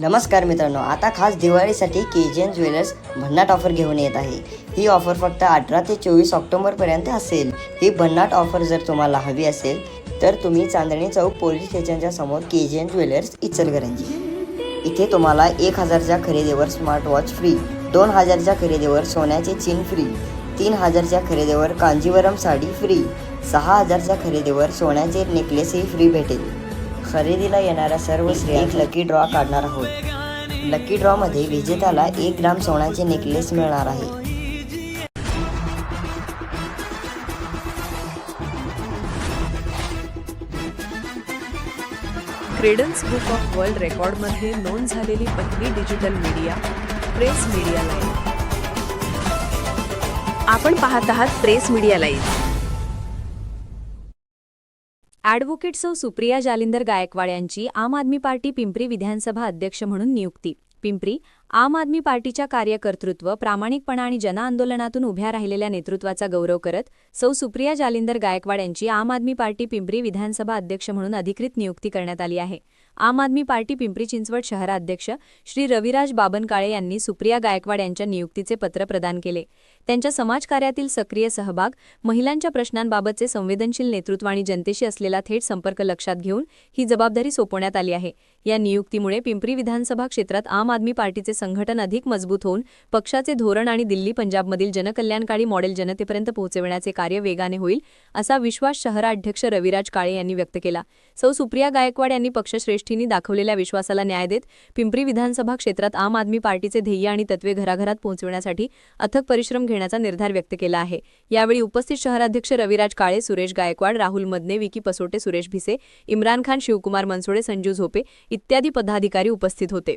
नमस्कार मित्रांनो आता खास दिवाळीसाठी के जी एन ज्वेलर्स भन्नाट ऑफर घेऊन येत आहे. ही ऑफर फक्त अठरा ते चोवीस ऑक्टोबरपर्यंत असेल. ही भन्नाट ऑफर जर तुम्हाला हवी असेल तर तुम्ही चांदणी चौक पोलीस स्टेशनच्या समोर K G N jewellers Ichalkaranji. इथे तुम्हाला एक हजारच्या खरेदीवर स्मार्ट वॉच फ्री दोन हजारच्या खरेदीवर सोन्याचे चीन फ्री तीन हजारच्या खरेदीवर कांजीवरम साडी फ्री सहा हजारच्या खरेदीवर सोन्याचे नेकलेसही फ्री भेटेल. खरेदीला येणाऱ्या सर्व स्त्रिया एक लकी ड्रॉ काढणार आहोत. लकी ड्रॉमध्ये विजेत्याला एक ग्राम सोन्याचे नेकलेस मिळणार आहे. क्रेडन्स बुक ऑफ वर्ल्ड रेकॉर्डमध्ये नोंद झालेली पहिली digital media press media live आपण पाहत आहात प्रेस मीडिया लाईव्ह ॲडव्होकेट सौ सुप्रिया जालिंदर गायकवाड यांची आम आदमी पार्टी पिंपरी विधानसभा अध्यक्ष म्हणून नियुक्ती. पिंपरी आम आदमी पार्टीच्या कार्यकर्तृत्व प्रामाणिकपणा आणि जनआंदोलनातून उभ्या राहिलेल्या नेतृत्वाचा गौरव करत सौ सुप्रिया जालिंदर गायकवाड यांची आम आदमी पार्टी पिंपरी विधानसभा अध्यक्ष म्हणून अधिकृत नियुक्ती करण्यात आली आहे. आम आदमी पार्टी पिंपरी चिंचवड शहराध्यक्ष श्री रविराज बाबनकाळे यांनी सुप्रिया गायकवाड यांच्या नियुक्तीचे पत्र प्रदान केले. त्यांच्या समाजकार्यातील सक्रिय सहभाग महिलांच्या प्रश्नांबाबतचे संवेदनशील नेतृत्व आणि जनतेशी असलेला थेट संपर्क लक्षात घेऊन ही जबाबदारी सोपवण्यात आली आहे. या नियुक्तीमुळे पिंपरी विधानसभा क्षेत्रात आम आदमी पार्टीचे संघटन अधिक मजबूत होऊन पक्षाचे धोरण आणि दिल्ली पंजाबमधील जनकल्याणकारी मॉडेल जनतेपर्यंत पोहोचविण्याचे कार्य वेगाने होईल असा विश्वास शहराध्यक्ष रविराज काळे यांनी व्यक्त केला. सौ. सुप्रिया गायकवाड यांनी पक्षश्रेष्ठींनी दाखवलेल्या विश्वासाला न्याय देत पिंपरी विधानसभा क्षेत्रात आम आदमी पार्टीचे ध्येय आणि तत्वे घराघरात पोहोचविण्यासाठी अथक परिश्रम घेण्याचा निर्धार व्यक्त केला आहे. यावेळी उपस्थित शहराध्यक्ष रविराज काळे सुरेश गायकवाड राहुल मदने विकी पसोटे सुरेश भिसे इम्रान खान शिवकुमार मनसोडे संजू झोपे इत्यादी पदाधिकारी उपस्थित होते.